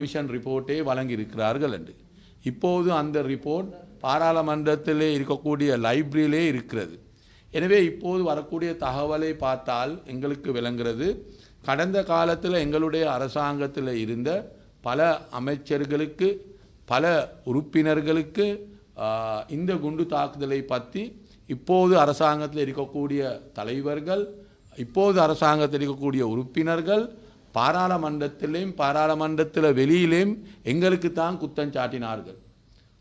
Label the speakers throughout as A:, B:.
A: Commission ரிப்போர்ட்டே வழங்கியிருக்கிறார்கள் என்று. இப்போது அந்த ரிப்போர்ட் பாராளுமன்றத்திலே இருக்கக்கூடிய லைப்ரரியிலே இருக்கிறது. எனவே இப்போது வரக்கூடிய தகவலை பார்த்தால் எங்களுக்கு விளங்குகிறது. கடந்த காலத்தில் எங்களுடைய அரசாங்கத்தில் இருந்த பல அமைச்சர்களுக்கு பல உறுப்பினர்களுக்கு இந்த குண்டு தாக்குதலை பற்றி இப்போது அரசாங்கத்தில் இருக்கக்கூடிய தலைவர்கள் இப்போது அரசாங்கத்தில் இருக்கக்கூடிய உறுப்பினர்கள் பாராளுமன்றத்திலையும் பாராளுமன்றத்தில் வெளியிலேயும் எங்களுக்கு தான் குத்தம் சாட்டினார்கள்.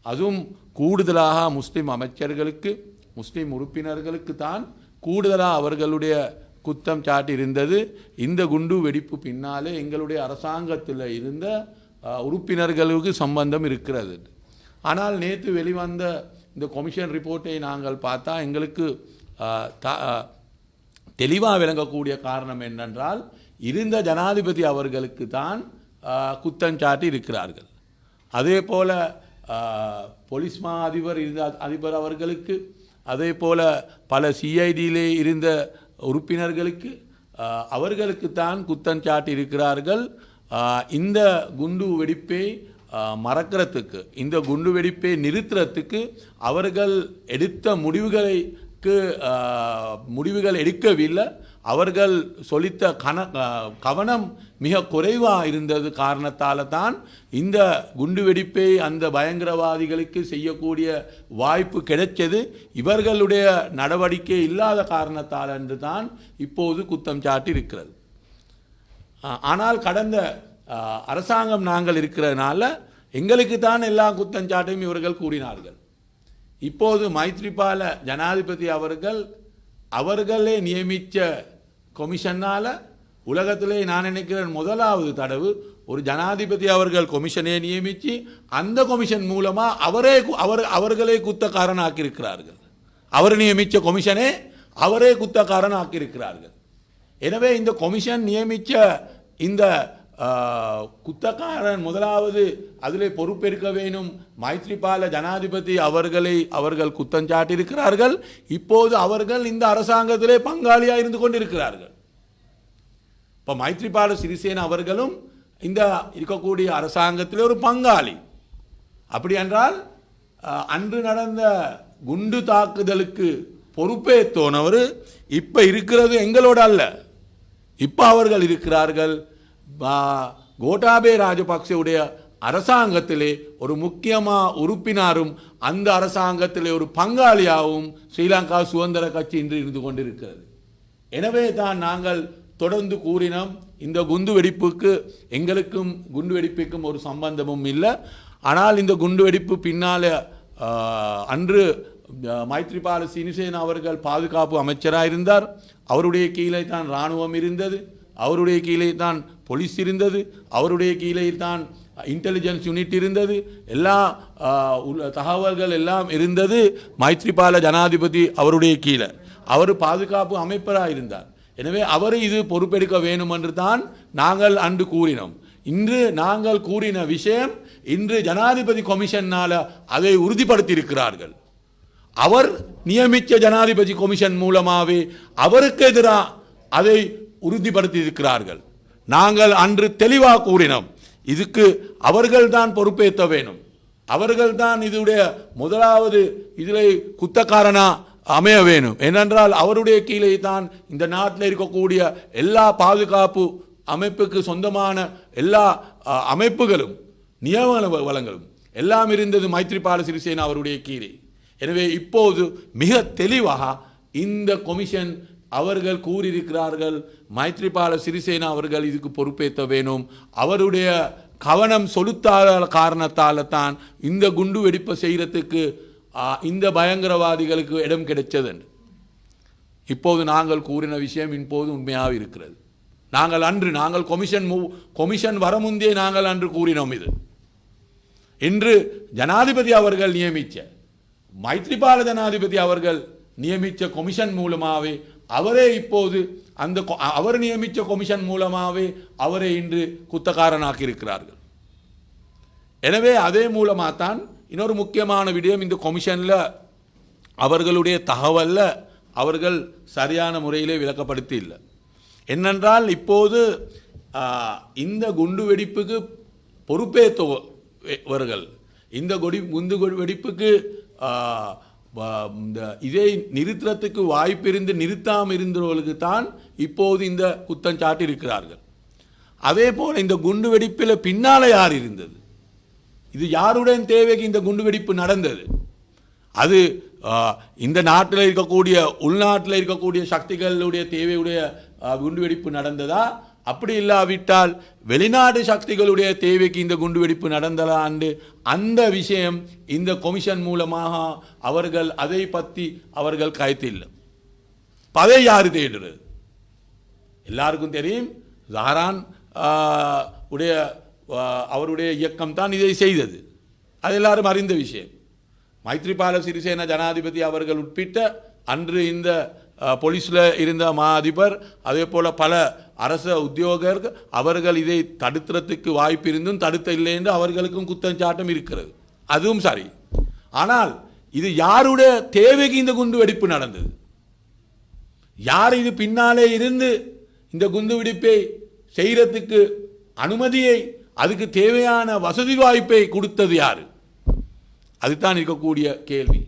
A: அதுவும் கூடுதலாக முஸ்லீம் அமைச்சர்களுக்கு முஸ்லீம் உறுப்பினர்களுக்கு தான் கூடுதலாக அவர்களுடைய குத்தம் சாட்டி இருந்தது இந்த குண்டு வெடிப்பு பின்னாலே எங்களுடைய அரசாங்கத்தில் இருந்த உறுப்பினர்களுக்கு சம்பந்தம் இருக்கிறது. ஆனால் நேற்று வெளிவந்த இந்த கொமிஷன் ரிப்போர்ட்டை நாங்கள் பார்த்தா எங்களுக்கு தெளிவாக விளங்கக்கூடிய காரணம் என்னென்றால் இருந்த ஜனாதிபதி அவர்களுக்கு தான் குத்தஞ்சாட்டி இருக்கிறார்கள். அதே போல் பொலிஸ்மா மா அதிபர் இருந்த அதிபர் அவர்களுக்கு அதே போல் பல சிஐடியிலே இருந்த உறுப்பினர்களுக்கு அவர்களுக்கு தான் குத்தஞ்சாட்டி இருக்கிறார்கள். இந்த குண்டு வெடிப்பை மறக்கிறதுக்கு இந்த குண்டு வெடிப்பை நிறுத்துறதுக்கு அவர்கள் எடுத்த முடிவுகளுக்கு முடிவுகள் எடுக்கவில்லை. அவர்கள் சொலித்த கன கவனம் மிக குறைவாக இருந்தது காரணத்தால் தான் இந்த குண்டுவெடிப்பை அந்த பயங்கரவாதிகளுக்கு செய்யக்கூடிய வாய்ப்பு கிடைச்சது. இவர்களுடைய நடவடிக்கை இல்லாத காரணத்தால் என்று தான் இப்போது குத்தம் சாட்டி இருக்கிறது ஆனால் கடந்த அரசாங்கம் நாங்கள் இருக்கிறதுனால எங்களுக்கு தான் எல்லா குத்தஞ்சாட்டையும் இவர்கள் கூறினார்கள். இப்போது மைத்ரிபால ஜனாதிபதி அவர்கள் அவர்களே நியமித்த கொமிஷனால் உலகத்திலே நான் நினைக்கிறேன் முதலாவது தடவு ஒரு ஜனாதிபதி அவர்கள் கொமிஷனை நியமித்து அந்த கொமிஷன் மூலமாக அவரே கு- அவர் அவர்களே குத்தக்காரனாக்கியிருக்கிறார்கள். அவர் நியமித்த கொமிஷனே அவரே குத்தக்காரனாக்கியிருக்கிறார்கள். எனவே இந்த கொமிஷன் நியமித்த இந்த குத்தக்காரன் முதலாவது அதிலே பொறுப்பேற்க வேணும் மைத்ரிபால ஜனாதிபதி அவர்களை அவர்கள் குத்தஞ்சாட்டியிருக்கிறார்கள் இப்போது அவர்கள் இந்த அரசாங்கத்திலே பங்காளியாக இருந்து கொண்டிருக்கிறார்கள். இப்போ மைத்ரிபால சிறிசேன அவர்களும் இந்த இருக்கக்கூடிய அரசாங்கத்திலே ஒரு பங்காளி. அப்படி என்றால் அன்று நடந்த குண்டு தாக்குதலுக்கு பொறுப்பேற்றோனவர் இப்போ இருக்கிறது எங்களோட அல்ல. இப்போ அவர்கள் இருக்கிறார்கள். கோட்டாபே ராஜபக்சேவுடைய அரசாங்கத்திலே ஒரு முக்கியமா உறுப்பினாரும் அந்த அரசாங்கத்திலே ஒரு பங்காளியாகவும் ஸ்ரீலங்கா சுதந்திர கட்சி இன்று இருந்து கொண்டிருக்கிறது. எனவே தான் நாங்கள் தொடர்ந்து கூறினோம் இந்த குண்டு வெடிப்புக்கு எங்களுக்கும் குண்டு வெடிப்புக்கும் ஒரு சம்பந்தமும் இல்லை. ஆனால் இந்த குண்டு வெடிப்பு பின்னால அன்று மைத்ரிபால சிறிசேன அவர்கள் பாதுகாப்பு அமைச்சராக இருந்தார் அவருடைய கீழே தான் இராணுவம் இருந்தது. அவருடைய கீழே தான் போலீஸ் இருந்தது அவருடைய கீழே தான் இன்டெலிஜென்ஸ் யூனிட் இருந்தது எல்லா உள்ள தகவல்கள் எல்லாம் இருந்தது மைத்ரிபால ஜனாதிபதி அவருடைய கீழே. அவர் பாதுகாப்பு அமைப்பராக இருந்தார். எனவே அவர் இது பொறுப்பெடுக்க வேணும் என்று தான் நாங்கள் அன்று கூறினோம். இன்று நாங்கள் கூறின விஷயம் இன்று ஜனாதிபதி கொமிஷனால் அதை உறுதிப்படுத்தியிருக்கிறார்கள். அவர் நியமித்த ஜனாதிபதி கொமிஷன் மூலமாகவே அவருக்கு எதிராக அதை உறுதிப்படுத்தி இருக்கிறார்கள் நாங்கள் அன்று தெளிவாக கூறினோம் இதுக்கு அவர்கள்தான் பொறுப்பேற்ற வேணும் அவர்கள்தான் இதுடைய முதலாவது இதில் குத்தக்காரனா அமைய வேணும் ஏனென்றால் அவருடைய கீழே தான் இந்த நாட்டில் இருக்கக்கூடிய எல்லா பாதுகாப்பு அமைப்புக்கு சொந்தமான எல்லா அமைப்புகளும் நியமன வளங்களும் எல்லாம் இருந்தது மைத்ரிபால சிறிசேனா அவருடைய கீழே. எனவே இப்போது மிக தெளிவாக இந்த கொமிஷன் அவர்கள் கூறியிருக்கிறார்கள் மைத்ரிபால சிறிசேனா அவர்கள் இதுக்கு பொறுப்பேற்ற வேணும். அவருடைய கவனம் சொலுத்தாத காரணத்தால் தான் இந்த குண்டு வெடிப்பை செய்கிறதுக்கு இந்த பயங்கரவாதிகளுக்கு இடம் கிடைச்சது இப்போது நாங்கள் கூறின விஷயம் இப்போது உண்மையாக இருக்கிறது. நாங்கள் அன்று நாங்கள் கொமிஷன் மூ கொமிஷன் வர முந்தே நாங்கள் அன்று கூறினோம் இது. இன்று ஜனாதிபதி அவர்கள் நியமித்த மைத்ரிபால ஜனாதிபதி அவர்கள் நியமித்த கொமிஷன் மூலமாகவே அவரே இப்போது அந்த கொ- அவர் நியமித்த கொமிஷன் மூலமாகவே அவரை இன்று குத்தக்காரனாக்கி இருக்கிறார்கள் எனவே அதே மூலமாக தான் இன்னொரு முக்கியமான விடயம் இந்த கொமிஷனில் அவர்களுடைய தகவலில் அவர்கள் சரியான முறையிலே விளக்கப்படுத்தி இல்லை. என்னென்றால் இப்போது இந்த குண்டு வெடிப்புக்கு பொறுப்பேற்றவர்கள் இந்த கொடி குண்டு வெடிப்புக்கு இந்த இதை நிறுத்துறதுக்கு வாய்ப்பிருந்து நிறுத்தாமல் இருந்தவர்களுக்கு தான் இப்போது இந்த குத்தம் சாட்டி இருக்கிறார்கள் அதே போல் இந்த குண்டு வெடிப்பில் பின்னால் யார் இருந்தது? இது யாருடன் தேவைக்கு இந்த குண்டு வெடிப்பு நடந்தது? அது இந்த நாட்டில் இருக்கக்கூடிய உள்நாட்டில் இருக்கக்கூடிய சக்திகளுடைய தேவையுடைய குண்டு குண்டுவெடிப்பு நடந்ததா? அப்படி இல்லாவிட்டால் வெளிநாட்டு சக்திகளுடைய தேவைக்கு இந்த குண்டுவெடிப்பு நடந்ததாண்டு அந்த விஷயம் இந்த கொமிஷன் மூலமாக அவர்கள் அதை பற்றி அவர்கள் கயத்தில்லை. அதை யார் தேடுறது? எல்லாருக்கும் தெரியும் ஜஹரான் உடைய அவருடைய இயக்கம் தான் இதை செய்தது. அது எல்லாரும் அறிந்த விஷயம். மைத்ரிபால சிறிசேன ஜனாதிபதி அவர்கள் உட்பிட்ட அன்று இந்த போலீஸில் இருந்த மா அதிபர் அதே போல் பல அரச உத்தியோகர்கள் அவர்கள் இதை தடுத்துறதுக்கு வாய்ப்பு இருந்தும் தடுத்த இல்லை என்று அவர்களுக்கும் குற்றச்சாட்டம் இருக்கிறது. அதுவும் சரி. ஆனால் இது யாருடைய தேவைக்கு இந்த குண்டு வெடிப்பு நடந்தது? யார் இது பின்னாலே இருந்து இந்த குண்டு வெடிப்பை செய்யறதுக்கு அனுமதியை அதுக்கு தேவையான வசதி வாய்ப்பை கொடுத்தது யாரு? அதுதான் இருக்கக்கூடிய கேள்வி.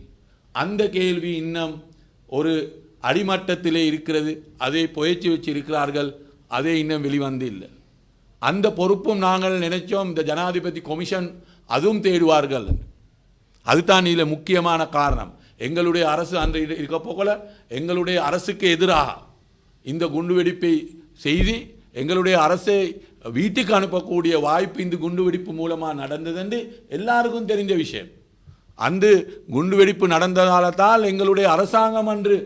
A: அந்த கேள்வி இன்னும் ஒரு அடிமட்டத்திலே இருக்கிறது அதை புயற்சி வச்சு இருக்கிறார்கள் அதே இன்னும் வெளிவந்து இல்லை அந்த பொறுப்பும் நாங்கள் நினைச்சோம் இந்த ஜனாதிபதி கொமிஷன் அதுவும் தேடுவார்கள் அதுதான் இதில் முக்கியமான காரணம். எங்களுடைய அரசு அந்த இருக்க போகல எங்களுடைய அரசுக்கு எதிராக இந்த குண்டுவெடிப்பை செய்து எங்களுடைய அரசை வீட்டுக்கு அனுப்பக்கூடிய வாய்ப்பு இந்த குண்டுவெடிப்பு மூலமாக நடந்தது என்று எல்லாருக்கும் தெரிஞ்ச விஷயம். அந்த குண்டுவெடிப்பு நடந்ததால தான் எங்களுடைய அரசாங்கம் அன்று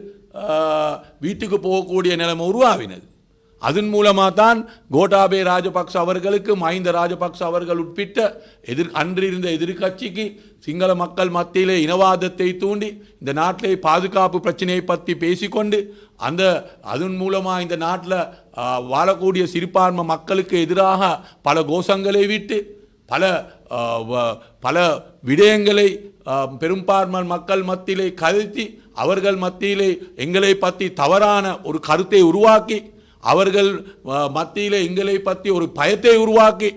A: வீட்டுக்கு போகக்கூடிய நிலைமை உருவாவினது அதன் மூலமாக தான் கோட்டாபே ராஜபக்ச அவர்களுக்கு மஹிந்த ராஜபக்ச அவர்கள் உட்பிட்ட எதிர் அன்றிருந்த எதிர்கட்சிக்கு எதிர்க்கட்சிக்கு சிங்கள மக்கள் மத்தியிலே இனவாதத்தை தூண்டி இந்த நாட்டிலே பாதுகாப்பு பிரச்சனையை பற்றி பேசிக்கொண்டு அந்த அதன் மூலமாக இந்த நாட்டில் வாழக்கூடிய சிறுபான்மை மக்களுக்கு எதிராக பல கோஷங்களை விட்டு பல வ- பல விடயங்களை பெரும்பான்மை மக்கள் மத்தியிலே கருத்தி அவர்கள் மத்தியிலே எங்களை பற்றி தவறான ஒரு கருத்தை உருவாக்கி அவர்கள் மத்தியிலே எங்களை பற்றி ஒரு பயத்தை உருவாக்கி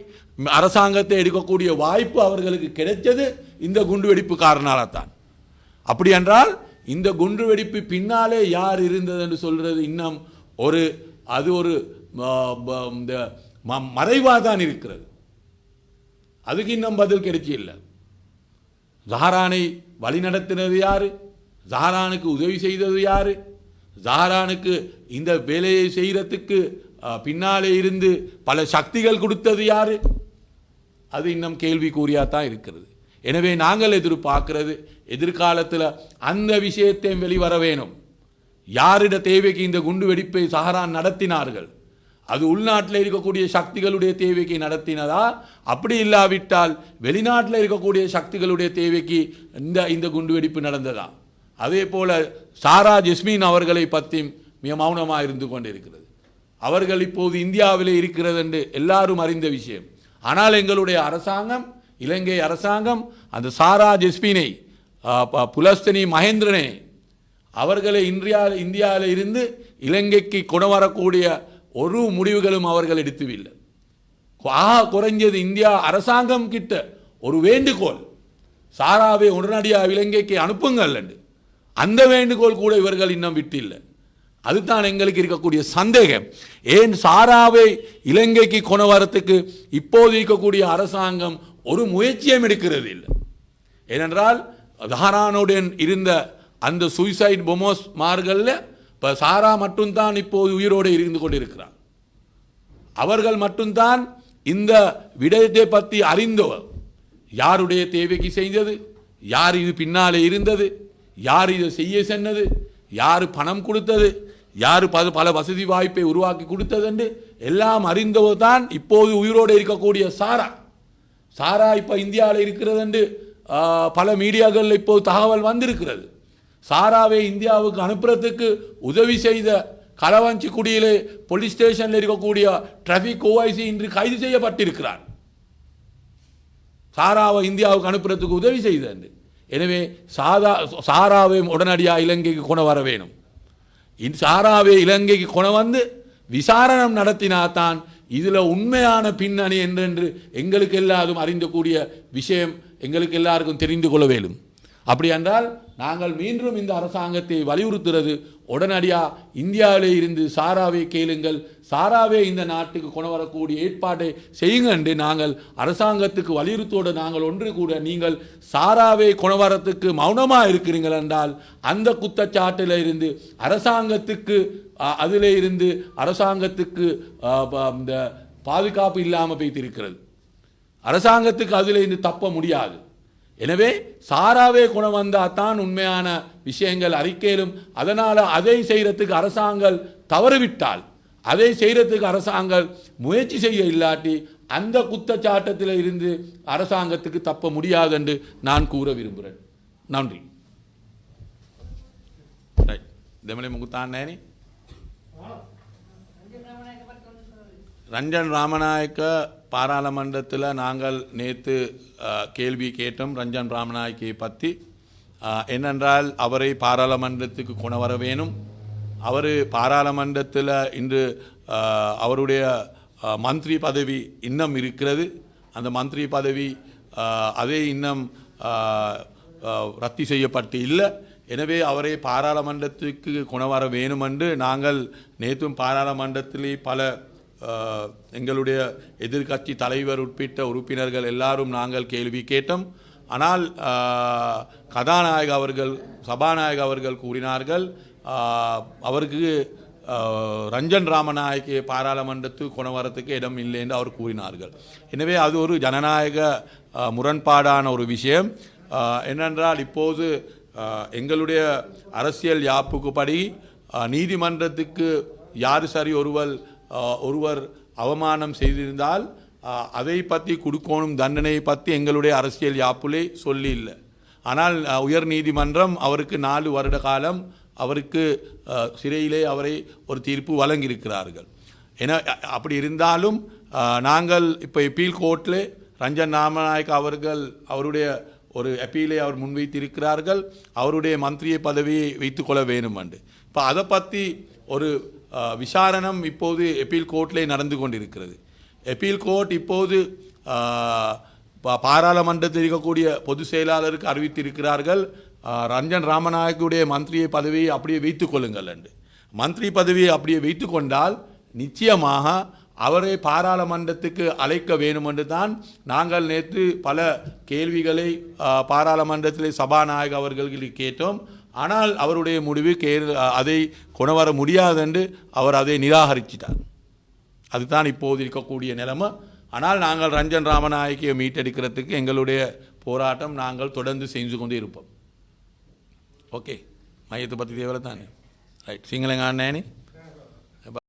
A: அரசாங்கத்தை எடுக்கக்கூடிய வாய்ப்பு அவர்களுக்கு கிடைச்சது இந்த குண்டுவெடிப்பு காரணால்தான் அப்படி என்றால் இந்த குண்டுவெடிப்பு பின்னாலே யார் இருந்தது என்று சொல்றது இன்னும் ஒரு அது ஒரு இந்த மறைவாக தான் இருக்கிறது. அதுக்கு இன்னும் பதில் கிடைச்சி இல்லை ஜஹரானை வழிநடத்தினது யார்? ஜஹரானுக்கு உதவி செய்தது யார்? ஜஹரானுக்கு இந்த வேலையை செய்கிறதுக்கு பின்னாலே இருந்து பல சக்திகள் கொடுத்தது யார்? அது இன்னும் கேள்விக்குறியாக தான் இருக்கிறது. எனவே நாங்கள் எதிர்பார்க்கிறது எதிர்காலத்தில் அந்த விஷயத்தையும் வெளிவர வேணும். யாரிட தேவைக்கு இந்த குண்டு வெடிப்பை சஹரான் நடத்தினார்கள்? அது உள்நாட்டில் இருக்கக்கூடிய சக்திகளுடைய தேவைக்கு நடத்தினதா? அப்படி இல்லாவிட்டால் வெளிநாட்டில் இருக்கக்கூடிய சக்திகளுடைய தேவைக்கு இந்த இந்த குண்டு வெடிப்பு நடந்ததா? அதே போல சாரா ஜெஸ்மின் அவர்களை பற்றி மிக மௌனமாக இருந்து கொண்டிருக்கிறது. அவர்கள் இப்போது இந்தியாவிலே இருக்கிறது என்று எல்லாரும் அறிந்த விஷயம். ஆனால் எங்களுடைய அரசாங்கம் இலங்கை அரசாங்கம் அந்த சாரா ஜெஸ்மினை ப- புலஸ்தனி மகேந்திரனை அவர்களை இந்தியா இந்தியாவில் இருந்து இலங்கைக்கு கொண்டு வரக்கூடிய ஒரு முடிவுகளும் அவர்கள் எடுத்துவில்லை. ஆக குறைஞ்சது இந்தியா அரசாங்கம் கிட்ட ஒரு வேண்டுகோள். சாராவை உடனடியாக இலங்கைக்கு அனுப்புங்கள் என்று. அந்த வேண்டுகோள் கூட இவர்கள் இன்னும் விட்டில்லை. அதுதான் எங்களுக்கு இருக்கக்கூடிய சந்தேகம். ஏன் சாராவை இலங்கைக்கு கொண்டு வரத்துக்கு இப்போது இருக்கக்கூடிய அரசாங்கம் ஒரு முயற்சியும் எடுக்கிறது இல்லை ஏனென்றால் தஹரானுடன் இருந்த அந்த சூசைட் பொமோஸ் மார்களில் இப்போ சாரா மட்டும்தான் இப்போது உயிரோடு இருந்து கொண்டிருக்கிறார். அவர்கள் மட்டும்தான் இந்த விடயத்தை பற்றி அறிந்தவர். யாருடைய தேவைக்கு செய்தது? யார் இது பின்னாலே இருந்தது? யார் இதை செய்ய சென்னது? யார் பணம் கொடுத்தது? யார் பல பல வசதி வாய்ப்பை உருவாக்கி கொடுத்தது என்று எல்லாம் அறிந்தவர் தான் இப்போது உயிரோடு இருக்கக்கூடிய சாரா. சாரா இப்போ இந்தியாவில் இருக்கிறது என்று பல மீடியாக்களில் இப்போது தகவல் வந்திருக்கிறது. சாராவை இந்தியாவுக்கு அனுப்புறதுக்கு உதவி செய்த களவாஞ்சிக்குடியிலே போலீஸ் ஸ்டேஷனில் இருக்கக்கூடிய டிராஃபிக் ஓஐசி இன்று கைது செய்யப்பட்டிருக்கிறார். சாராவை இந்தியாவுக்கு அனுப்புறதுக்கு உதவி செய்தது. எனவே சாதா சாராவை உடனடியாக இலங்கைக்கு கொண்டு வர வேணும். இந்த சாராவை இலங்கைக்கு கொண்டு வந்து விசாரணம் நடத்தினாதான் இதில் உண்மையான பின்னணி என்றென்று எங்களுக்கு எல்லாரும் அறிந்தக்கூடிய விஷயம் எங்களுக்கு எல்லாருக்கும் தெரிந்து கொள்ள வேணும் அப்படி என்றால் நாங்கள் மீண்டும் இந்த அரசாங்கத்தை வலியுறுத்துறது உடனடியாக இந்தியாவிலே இருந்து சாராவை கேளுங்கள். சாராவே இந்த நாட்டுக்கு கொண்டு வரக்கூடிய ஏற்பாட்டை செய்யுங்க என்று நாங்கள் அரசாங்கத்துக்கு வலியுறுத்தோடு நாங்கள் ஒன்று கூட நீங்கள் சாராவை கொண்டு வரத்துக்கு மௌனமாக இருக்கிறீர்கள் என்றால் அந்த குற்றச்சாட்டில் இருந்து அரசாங்கத்துக்கு அதிலே இருந்து அரசாங்கத்துக்கு ப- இந்த பாதுகாப்பு இல்லாமல் போய்த்திருக்கிறது. அரசாங்கத்துக்கு அதில் இருந்து தப்ப முடியாது. எனவே சாராவே குணம் வந்தால் தான் உண்மையான விஷயங்கள் அறிக்கையிலும் அதனால் அதை செய்கிறதுக்கு அரசாங்கம் தவறிவிட்டால் அதை செய்கிறதுக்கு அரசாங்கம் முயற்சி செய்ய இல்லாட்டி அந்த குற்றச்சாட்டத்தில் இருந்து அரசாங்கத்துக்கு தப்ப முடியாது என்று நான் கூற விரும்புகிறேன் நன்றி ரைட் දෙමලේ මුකුතාන්න නෑනේ ரஞ்சன் ராமநாயக்க பாராளுமன்றத்தில் நாங்கள் நேற்று கேள்வி கேட்டோம் ரஞ்சன் ராமநாயக்கை பற்றி என்னென்றால் அவரை பாராளுமன்றத்துக்கு கொண்டு வர வேணும். அவர் பாராளுமன்றத்தில் இன்று அவருடைய மந்திரி பதவி இன்னும் இருக்கிறது. அந்த மந்திரி பதவி அதே இன்னும் ரத்து செய்யப்பட்டு இல்லை. எனவே அவரை பாராளுமன்றத்துக்கு கொண்டு வர வேணுமென்று நாங்கள் நேற்றும் பாராளுமன்றத்திலே பல எங்களுடைய எதிர்க்கட்சி தலைவர் உட்பிட்ட உறுப்பினர்கள் எல்லாரும் நாங்கள் கேள்வி கேட்டோம். ஆனால் கதாநாயக அவர்கள் சபாநாயக அவர்கள் கூறினார்கள் அவருக்கு ரஞ்சன் ராமநாயக்கை பாராளுமன்றத்துக்கு கொண்டு வரத்துக்கு இடம் இல்லை என்று அவர் கூறினார்கள். எனவே அது ஒரு ஜனநாயக முரண்பாடான ஒரு விஷயம். என்னென்றால் இப்போது எங்களுடைய அரசியல் யாப்புக்குப்படி படி நீதிமன்றத்துக்கு யார் சரி ஒருவர் ஒருவர் அவமானம் செய்திருந்தால் அதை பற்றி கொடுக்கணும் தண்டனையை பற்றி எங்களுடைய அரசியல் யாப்புலே சொல்லி இல்லை. ஆனால் உயர் நீதிமன்றம் அவருக்கு நாலு வருட காலம் அவருக்கு சிறையிலே அவரை ஒரு தீர்ப்பு வழங்கியிருக்கிறார்கள். என அப்படி இருந்தாலும் நாங்கள் இப்போ எப்பீல் கோர்ட்டில் ரஞ்சன் ராமநாயக் அவர்கள் அவருடைய ஒரு அப்பீலை அவர் முன்வைத்திருக்கிறார்கள் அவருடைய மந்திரிய பதவியை வைத்துக்கொள்ள வேணும் என்று. இப்போ அதை பற்றி ஒரு விசாரணம் இப்போது எப்பீல் கோர்ட்டிலே நடந்து கொண்டிருக்கிறது. எப்பீல் கோர்ட் இப்போது பா- பாராளுமன்றத்தில் இருக்கக்கூடிய பொது செயலாளருக்கு அறிவித்திருக்கிறார்கள் ரஞ்சன் ராமநாயக்குடைய மந்திரிய பதவியை அப்படியே வைத்துக்கொள்ளுங்கள் கொள்ளுங்கள் என்று. மந்திரி பதவியை அப்படியே வைத்து கொண்டால் நிச்சயமாக அவரை பாராளுமன்றத்துக்கு அழைக்க வேண்டும் என்று தான் நாங்கள் நேற்று பல கேள்விகளை பாராளுமன்றத்தில் சபாநாயக சபாநாயகர் அவர்களுக்கு கேட்டோம். ஆனால் அவருடைய முடிவு கே அதை கொண்டு வர முடியாது என்று அவர் அதை நிராகரிச்சிட்டார். அதுதான் இப்போது இருக்கக்கூடிய நிலைமை. ஆனால் நாங்கள் ரஞ்சன் ராமநாயக்கியை மீட்டெடுக்கிறதுக்கு எங்களுடைய போராட்டம் நாங்கள் தொடர்ந்து செஞ்சு கொண்டு இருப்போம். ஓகே. மையத்தை பற்றி தேவையில்லை தானே? ரைட். சிங்களங்க